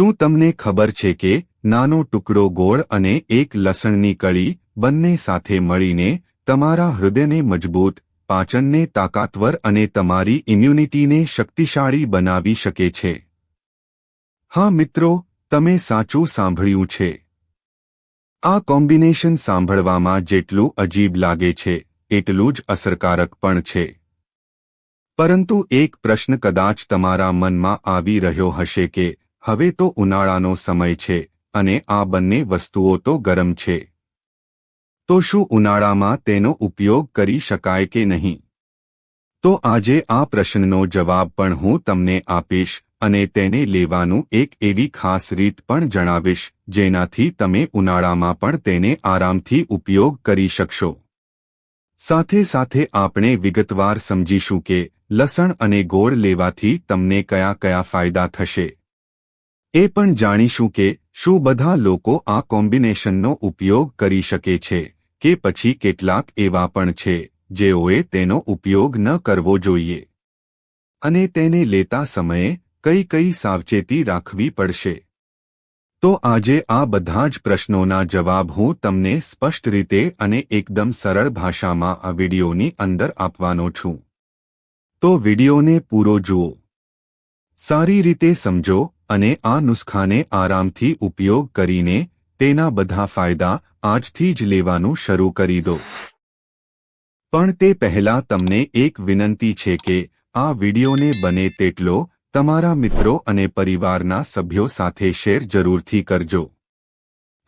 શું તમને ખબર છે કે નાનો ટુકડો ગોળ અને એક લસણની કળી બંને સાથે મળીને તમારા હૃદયને મજબૂત, પાચનને તાકાતવર અને તમારી ઇમ્યુનિટીને શક્તિશાળી બનાવી શકે છે? હા મિત્રો, તમે સાચું સાંભળ્યું છે. આ કોમ્બિનેશન સાંભળવામાં જેટલું અજીબ લાગે છે, એટલું જ અસરકારક પણ છે. પરંતુ એક પ્રશ્ન કદાચ તમારા મનમાં આવી રહ્યો હશે કે હવે તો ઉનાળાનો સમય છે અને આ બંને વસ્તુઓ તો ગરમ છે. તો શું ઉનાળામાં તેનો ઉપયોગ કરી શકાય કે નહીં? તો આજે આ પ્રશ્નનો જવાબ પણ હું તમને આપીશ અને તેને લેવાનું એક એવી ખાસ રીત પણ જણાવીશ, જેનાથી તમે ઉનાળામાં પણ તેને આરામથી ઉપયોગ કરી શકશો. સાથે સાથે આપણે વિગતવાર સમજીશું કે લસણ અને ગોળ લેવાથી તમને કયા કયા ફાયદા થશે. એ પણ જાણીશું કે શું બધા લોકો આ કોમ્બિનેશનનો ઉપયોગ કરી શકે છે, કે પછી કેટલાક એવા પણ છે, જેઓએ તેનો ઉપયોગ ન કરવો જોઈએ. અને તેને લેતા સમયે કઈ કઈ સાવચેતી રાખવી પડશે. તો આજે આ બધા જ પ્રશ્નોના જવાબ હું તમને સ્પષ્ટ રીતે અને એકદમ સરળ ભાષામાં આ વિડિયોની અંદર આપવાનો છું. તો વિડિયોને પૂરો જુઓ. સારી રીતે સમજો અને આ નુસ્ખાને આરામથી ઉપયોગ કરીને તેના બધા ફાયદા આજથી જ લેવાનું શરૂ કરી દો. પણ તે પહેલા તમને એક વિનંતી છે કે આ વિડીયોને બને તેટલો તમારા મિત્રો અને પરિવારના સભ્યો સાથે શેર જરૂરથી કરજો.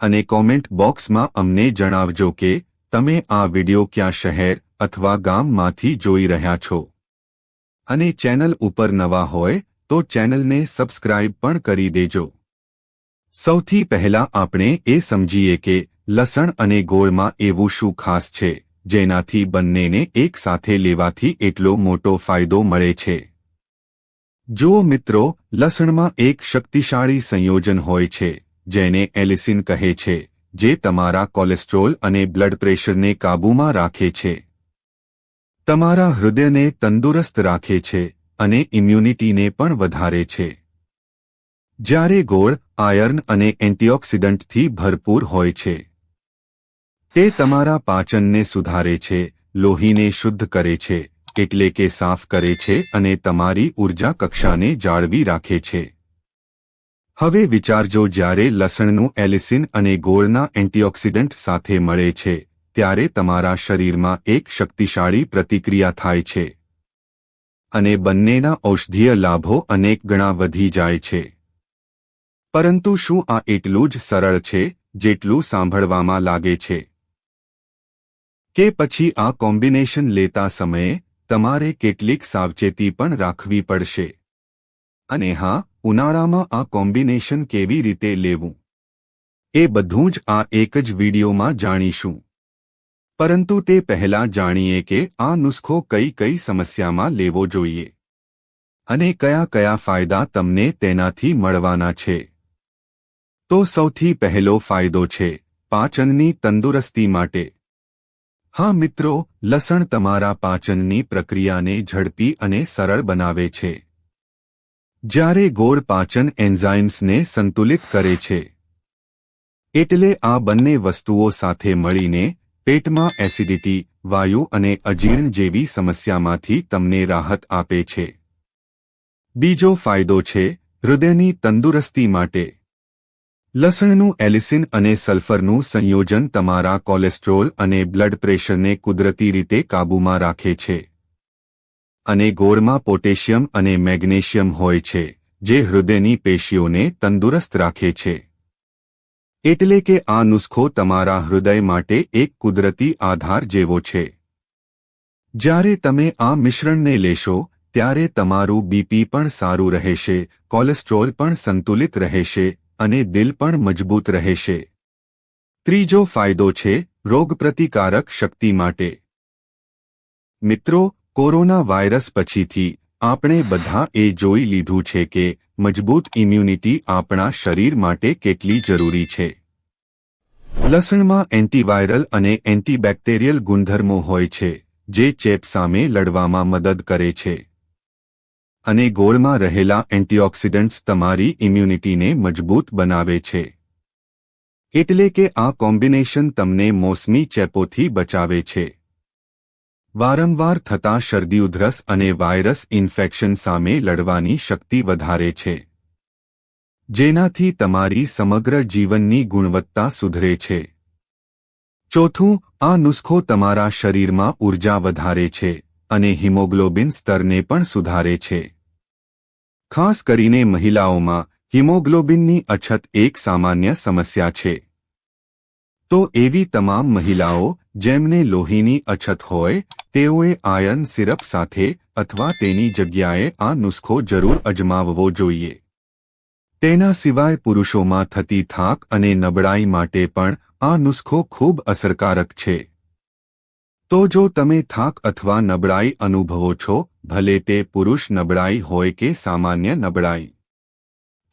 અને કોમેન્ટ બોક્સમાં અમને જણાવજો કે તમે આ વીડિયો ક્યાં શહેર અથવા ગામમાંથી જોઈ રહ્યા છો. અને ચેનલ ઉપર નવા હોય તો ચેનલને સબસ્ક્રાઇબ પણ કરી દેજો. સૌથી પહેલા આપણે એ સમજીએ કે લસણ અને ગોળમાં એવું શું ખાસ છે, જેનાથી બંનેને એકસાથે લેવાથી એટલો મોટો ફાયદો મળે છે. જો મિત્રો, લસણમાં એક શક્તિશાળી સંયોજન હોય છે, જેને એલિસિન કહે છે, જે તમારા કોલેસ્ટ્રોલ અને બ્લડ પ્રેશરને કાબૂમાં રાખે છે. તમારા હૃદયને તંદુરસ્ત રાખે છે અને ઇમ્યુનિટીને પણ વધારે છે. જ્યારે ગોળ, આયર્ન અને એન્ટીઓક્સિડન્ટથી ભરપૂર હોય છે. તે તમારા પાચનને સુધારે છે, લોહીને શુદ્ધ કરે છે, એટલે કે સાફ કરે છે અને તમારી ઊર્જા કક્ષાને જાળવી રાખે છે. હવે વિચારજો જ્યારે લસણનું એલિસિન અને ગોળના એન્ટીઓક્સિડન્ટ સાથે મળે છે, ત્યારે તમારા શરીરમાં એક શક્તિશાળી પ્રતિક્રિયા થાય છે. અને બંનેના ઔષધીય લાભો અનેક ગણા વધી જાય છે. પરંતુ શું આ એટલું જ સરળ છે, જેટલું સાંભળવામાં લાગે છે? કે પછી આ કોમ્બિનેશન લેતા સમયે તમારે કેટલીક સાવચેતી પણ રાખવી પડશે? અને હા, ઉનાળામાં આ કોમ્બિનેશન કેવી રીતે લેવું? એ બધું જ આ એક જ વિડીયોમાં જાણીશું. પરંતુ તે પહેલાં જાણીએ કે આ નુસ્ખો કઈ કઈ સમસ્યામાં લેવો જોઈએ. અને કયા કયા ફાયદા તમને તેનાથી મળવાના છે. તો સૌથી પહેલો ફાયદો છે, પાચનની તંદુરસ્તી માટે. હા મિત્રો, લસણ તમારા પાચનની પ્રક્રિયાને ઝડપી અને સરળ બનાવે છે. જ્યારે ગોળ પાચન એન્ઝાઇમ્સને સંતુલિત કરે છે. એટલે આ બંને વસ્તુઓ સાથે મળીને પેટમાં એસિડિટી, વાયુ અને અજીર્ણ જેવી સમસ્યામાંથી તમને રાહત આપે છે. બીજો ફાયદો છે, હૃદયની તંદુરસ્તી માટે. લસણનું એલિસિન અને સલ્ફરનું સંયોજન તમારા કોલેસ્ટ્રોલ અને બ્લડ પ્રેશરને કુદરતી રીતે કાબૂમાં રાખે છે. અને ગોળમાં પોટેશિયમ અને મેગ્નેશિયમ હોય છે, જે હૃદયની પેશીઓને તંદુરસ્ત રાખે છે. એટલે કે આ નુસ્ખો તમારા હૃદય માટે એક કુદરતી આધાર જેવો છે. જ્યારે તમે આ મિશ્રણને લેશો, ત્યારે તમારું બીપી પણ સારું રહેશે, કોલેસ્ટ્રોલ પણ સંતુલિત રહેશે, અને દિલ પણ મજબૂત રહેશે. ત્રીજો ફાયદો છે, રોગપ્રતિકારક શક્તિ માટે. મિત્રો, કોરોના વાયરસ પછીથી આપણે બધા એ જોઈ લીધું છે કે મજબૂત ઇમ્યુનિટી આપણા શરીર માટે કેટલી જરૂરી છે. લસણમાં એન્ટીવાયરલ અને એન્ટીબેક્ટેરિયલ ગુણધર્મો હોય છે, જે ચેપ સામે લડવામાં મદદ કરે છે. અને ગોળમાં રહેલા એન્ટીઓક્સિડન્ટ્સ તમારી ઇમ્યુનિટીને મજબૂત બનાવે છે. એટલે કે આ કોમ્બિનેશન તમને મોસમી ચેપોથી બચાવે છે. વારંવાર થતા શરદી ઉધરસ અને વાયરસ ઇન્ફેક્શન સામે લડવાની શક્તિ વધારે છે. જેનાથી તમારી સમગ્ર જીવનની ગુણવત્તા સુધરે છે. ચોથું, આ નુસ્ખો તમારા શરીરમાં ઊર્જા વધારે છે અને હિમોગ્લોબિન સ્તરને પણ સુધારે છે. ખાસ કરીને મહિલાઓમાં, હિમોગ્લોબિનની અછત એક સામાન્ય સમસ્યા છે. તો એવી તમામ મહિલાઓ, જેમને લોહીની અછત હોય તેઓએ આયર્ન સિરપ સાથે અથવા તેની જગ્યાએ આ નુસ્ખો જરૂર અજમાવવો જોઈએ. તેના સિવાય પુરુષોમાં થતી થાક અને નબળાઈ માટે પણ આ નુસ્ખો ખૂબ અસરકારક છે. તો જો તમે થાક અથવા નબળાઈ અનુભવો છો, ભલે તે પુરુષ નબળાઈ હોય કે સામાન્ય નબળાઈ,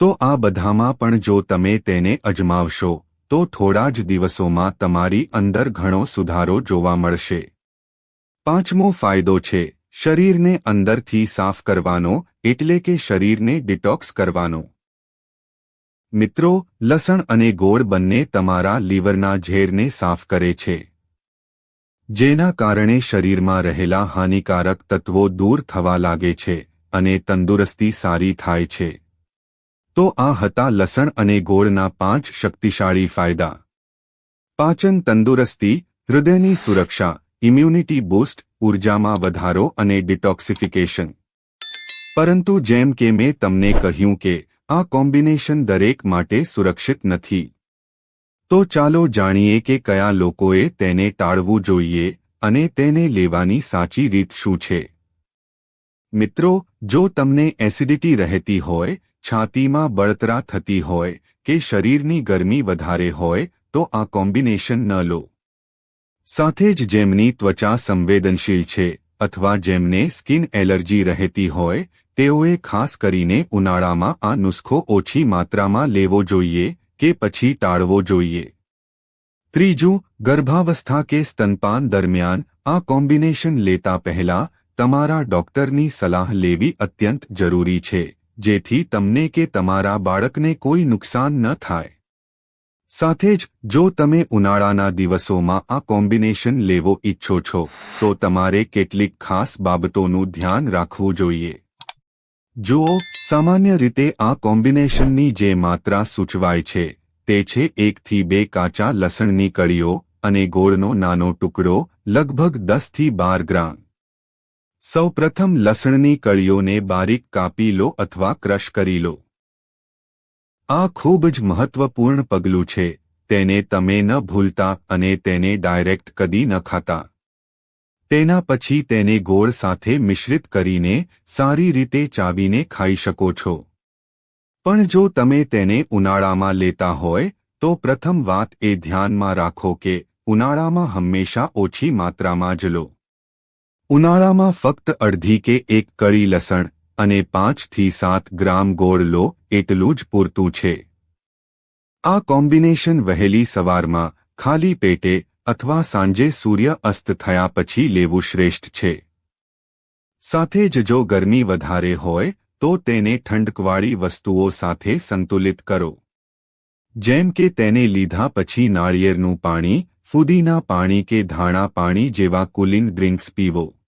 તો આ બધામાં પણ જો તમે તેને અજમાવશો, તો થોડા જ દિવસોમાં તમારી અંદર ઘણો સુધારો જોવા મળશે. પાંચમો ફાયદો છે, શરીરને અંદરથી સાફ કરવાનો, એટલે કે શરીરને ડિટોક્સ કરવાનો. મિત્રો, લસણ અને ગોળ બંને તમારા લીવરના ઝેરને સાફ કરે છે. જેના કારણે શરીરમાં રહેલા હાનિકારક તત્વો દૂર થવા લાગે છે, અને તંદુરસ્તી સારી થાય છે. તો આ હતા લસણ અને ગોળના પાંચ શક્તિશાળી ફાયદા. પાચન તંદુરસ્તી, હૃદયની સુરક્ષા ઇમ્યુનિટી બૂસ્ટ ઉર્જામાં વધારો અને ડિટોક્સિફિકેશન પરંતુ જેમ કે મેં તમને કહ્યું કે, આ કોમ્બિનેશન દરેક માટે સુરક્ષિત નથી. તો ચાલો જાણીએ કે કયા લોકોએ તેને ટાળવું જોઈએ અને તેને લેવાની સાચી રીત શું છે. મિત્રો, જો તમને એસિડિટી રહેતી હોય, છાતીમાં બળતરા થતી હોય કે શરીરની ગરમી વધારે હોય, તો આ કોમ્બિનેશન ન લો. સાથે જ જેમની ત્વચા સંવેદનશીલ છે અથવા જેમને સ્કિન એલર્જી રહેતી હોય, તેઓએ ખાસ કરીને ઉનાળામાં આ નુસ્ખો ઓછી માત્રામાં લેવો જોઈએ કે પછી ટાળવો જોઈએ. ત્રીજું, ગર્ભાવસ્થા કે સ્તનપાન દરમિયાન આ કોમ્બિનેશન લેતા પહેલા તમારા ડોક્ટરની સલાહ લેવી અત્યંત જરૂરી છે, જેથી તમને કે તમારા બાળકને કોઈ નુકસાન ન થાય. સાથે જ, જો તમે ઉનાળાના દિવસોમાં આ કોમ્બિનેશન લેવો ઈચ્છો છો, તો તમારે કેટલીક ખાસ બાબતોનું ધ્યાન રાખવું જોઈએ. જુઓ, સામાન્ય રીતે આ કોમ્બિનેશનની જે માત્રા સૂચવાય છે, તે છે એકથી બે કાચા લસણની કળીઓ અને ગોળનો નાનો ટુકડો, લગભગ દસથી બાર ગ્રામ. સૌપ્રથમ લસણની કળીઓને બારીક કાપી લો અથવા ક્રશ કરી લો. આ ખૂબ જ મહત્વપૂર્ણ પગલું છે, તેને તમે ન ભૂલતા અને તેને ડાયરેક્ટ કદી ન ખાતા. તેના પછી તેને ગોળ સાથે મિશ્રિત કરીને સારી રીતે ચાવીને ખાઈ શકો છો. પણ જો તમે તેને ઉનાળામાં લેતા હોય, તો પ્રથમ વાત એ ધ્યાનમાં રાખો કે ઉનાળામાં હંમેશા ઓછી માત્રામાં જ લો. ઉનાળામાં ફક્ત અડધી કે એક કળી લસણ અને પાંચથી સાત ગ્રામ ગોળ લો, એટલું જ પૂરતું છે. આ કોમ્બિનેશન વહેલી સવારમાં ખાલી પેટે અથવા સાંજે સૂર્ય અસ્ત થયા પછી લેવું શ્રેષ્ઠ છે. સાથે જ જો ગરમી વધારે હોય, તો તેને ઠંડકવાળી વસ્તુઓ સાથે સંતુલિત કરો. જેમ કે તેને લીધા પછી નાળિયેરનું પાણી, ફુદીના પાણી કે ધાણા પાણી જેવા કુલિંગ ડ્રિંક્સ પીવો.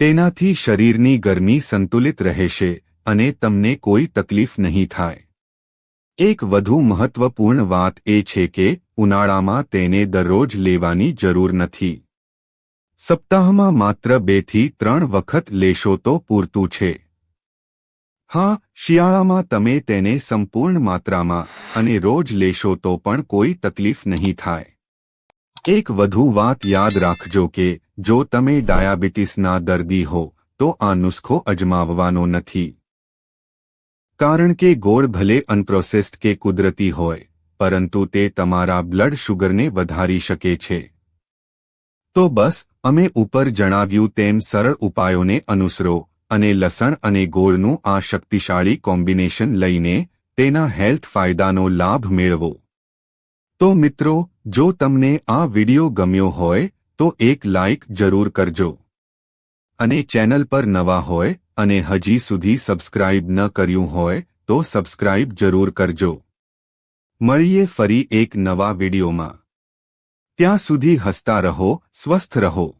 તેનાથી શરીરની ગરમી સંતુલિત રહેશે અને તમને કોઈ તકલીફ નહીં થાય. એક વધુ મહત્વપૂર્ણ વાત એ છે કે, ઉનાળામાં તેને દરરોજ લેવાની જરૂર નથી. સપ્તાહમાં માત્ર બેથી ત્રણ વખત લેશો તો પૂરતું છે. હા, શિયાળામાં તમે તેને સંપૂર્ણ માત્રામાં અને રોજ લેશો તો પણ કોઈ તકલીફ નહીં થાય. એક વધુ વાત યાદ રાખજો કે, જો તમે ડાયાબિટીસના દર્દી હો, તો આ નુસ્ખો અજમાવવાનો નથી. કારણ કે ગોળ ભલે અનપ્રોસેસ્ડ કે કુદરતી હોય, પરંતુ તે તમારા બ્લડ શુગરને વધારી શકે છે. તો બસ, અમે ઉપર જણાવ્યું તેમ સરળ ઉપાયોને અનુસરો, અને લસણ અને ગોળનું આ શક્તિશાળી કોમ્બિનેશન લઈને તેના હેલ્થ ફાયદાનો લાભ મેળવો. તો મિત્રો જો તમને આ વિડિયો ગમ્યો હોય, તો એક લાઇક જરૂર કરજો. અને ચેનલ પર નવા હોય, અને હજી સુધી સબસ્ક્રાઇબ ન કર્યું હોય, તો સબસ્ક્રાઇબ જરૂર કરજો. મળીએ ફરી એક નવા વિડીયોમાં. ત્યાં સુધી હસતા રહો, સ્વસ્થ રહો.